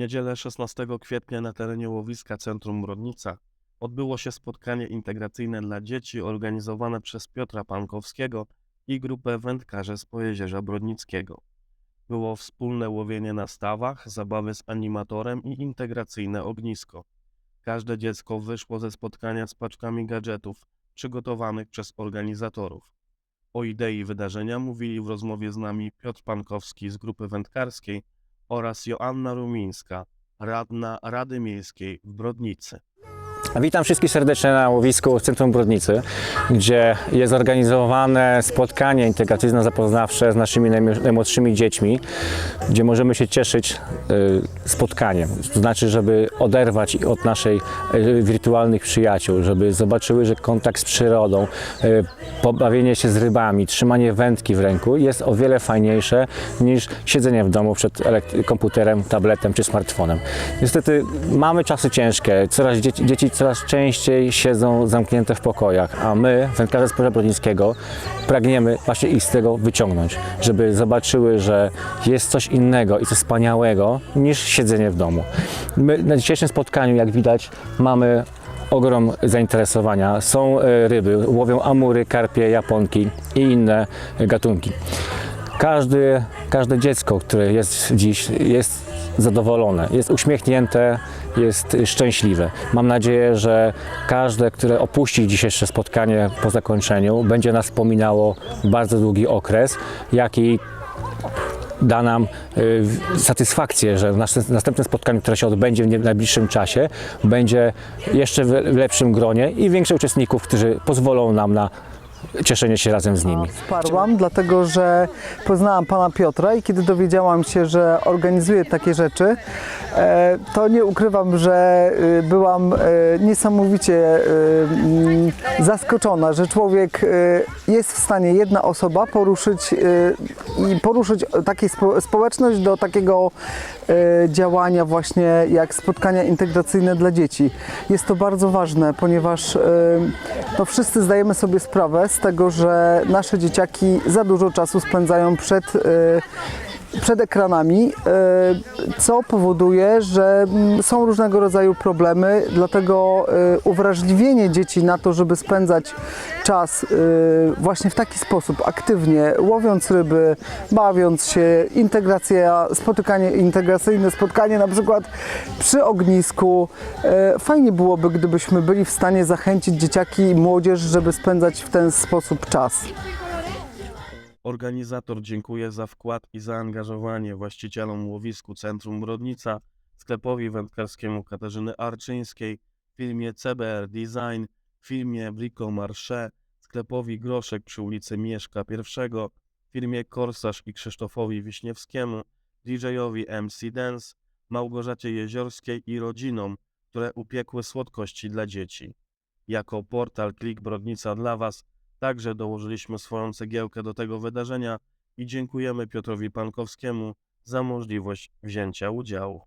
niedzielę 16 kwietnia na terenie łowiska Centrum Brodnica odbyło się spotkanie integracyjne dla dzieci organizowane przez Piotra Pankowskiego i grupę wędkarzy z Pojezierza Brodnickiego. Było wspólne łowienie na stawach, zabawy z animatorem i integracyjne ognisko. Każde dziecko wyszło ze spotkania z paczkami gadżetów przygotowanych przez organizatorów. O idei wydarzenia mówili w rozmowie z nami Piotr Pankowski z grupy wędkarskiej oraz Joanna Rumińska, radna Rady Miejskiej w Brodnicy. Witam wszystkich serdecznie na łowisku Centrum Brodnicy, gdzie jest organizowane spotkanie integracyjno-zapoznawcze z naszymi najmł- najmłodszymi dziećmi, gdzie możemy się cieszyć y, spotkaniem. To znaczy, żeby oderwać od naszej y, wirtualnych przyjaciół, żeby zobaczyły, że kontakt z przyrodą, y, pobawienie się z rybami, trzymanie wędki w ręku jest o wiele fajniejsze niż siedzenie w domu przed komputerem, tabletem czy smartfonem. Niestety mamy czasy ciężkie, coraz dzieci, dzieci coraz częściej siedzą zamknięte w pokojach, a my, wędkarze z Poża Brodnickiego, pragniemy właśnie ich z tego wyciągnąć, żeby zobaczyły, że jest coś innego i coś wspaniałego niż siedzenie w domu. My na dzisiejszym spotkaniu, jak widać, mamy ogrom zainteresowania. Są e, ryby, łowią amury, karpie, japonki i inne gatunki. Każdy, każde dziecko, które jest dziś, jest zadowolone, jest uśmiechnięte, jest szczęśliwe. Mam nadzieję, że każde, które opuści dzisiejsze spotkanie po zakończeniu, będzie nas wspominało bardzo długi okres, jaki da nam y, satysfakcję, że w następnym spotkaniu, które się odbędzie w najbliższym czasie, będzie jeszcze w lepszym gronie i więcej uczestników, którzy pozwolą nam na cieszenie się razem z nimi. Wsparłam, dlatego że poznałam pana Piotra i kiedy dowiedziałam się, że organizuje takie rzeczy, e, to nie ukrywam, że y, byłam e, niesamowicie e, mm, zaskoczona, że człowiek e, jest w stanie, jedna osoba poruszyć e, i poruszyć taką spo, społeczność do takiego e, działania właśnie jak spotkania integracyjne dla dzieci. Jest to bardzo ważne, ponieważ e, no wszyscy zdajemy sobie sprawę z tego, że nasze dzieciaki za dużo czasu spędzają przed, e, przed ekranami, e, co powoduje, że mm, są różnego rodzaju problemy, dlatego e, uwrażliwienie dzieci na to, żeby spędzać czas e, właśnie w taki sposób, aktywnie, łowiąc ryby, bawiąc się, integracja, spotykanie integracyjne, spotkanie na przykład przy ognisku. Fajnie byłoby, gdybyśmy byli w stanie zachęcić dzieciaki i młodzież, żeby spędzać w ten sposób czas. Organizator dziękuję za wkład i zaangażowanie właścicielom łowisku Centrum Brodnica, sklepowi wędkarskiemu Katarzyny Arczyńskiej, firmie CBR Design, firmie Brico Marché, sklepowi Groszek przy ulicy Mieszka I, firmie Korsarz i Krzysztofowi Wiśniewskiemu, DJ-owi MC Dance, Małgorzacie Jeziorskiej i rodzinom, które upiekły słodkości dla dzieci. Jako portal Klik Brodnica dla Was Także dołożyliśmy swoją cegiełkę do tego wydarzenia i dziękujemy Piotrowi Pankowskiemu za możliwość wzięcia udziału.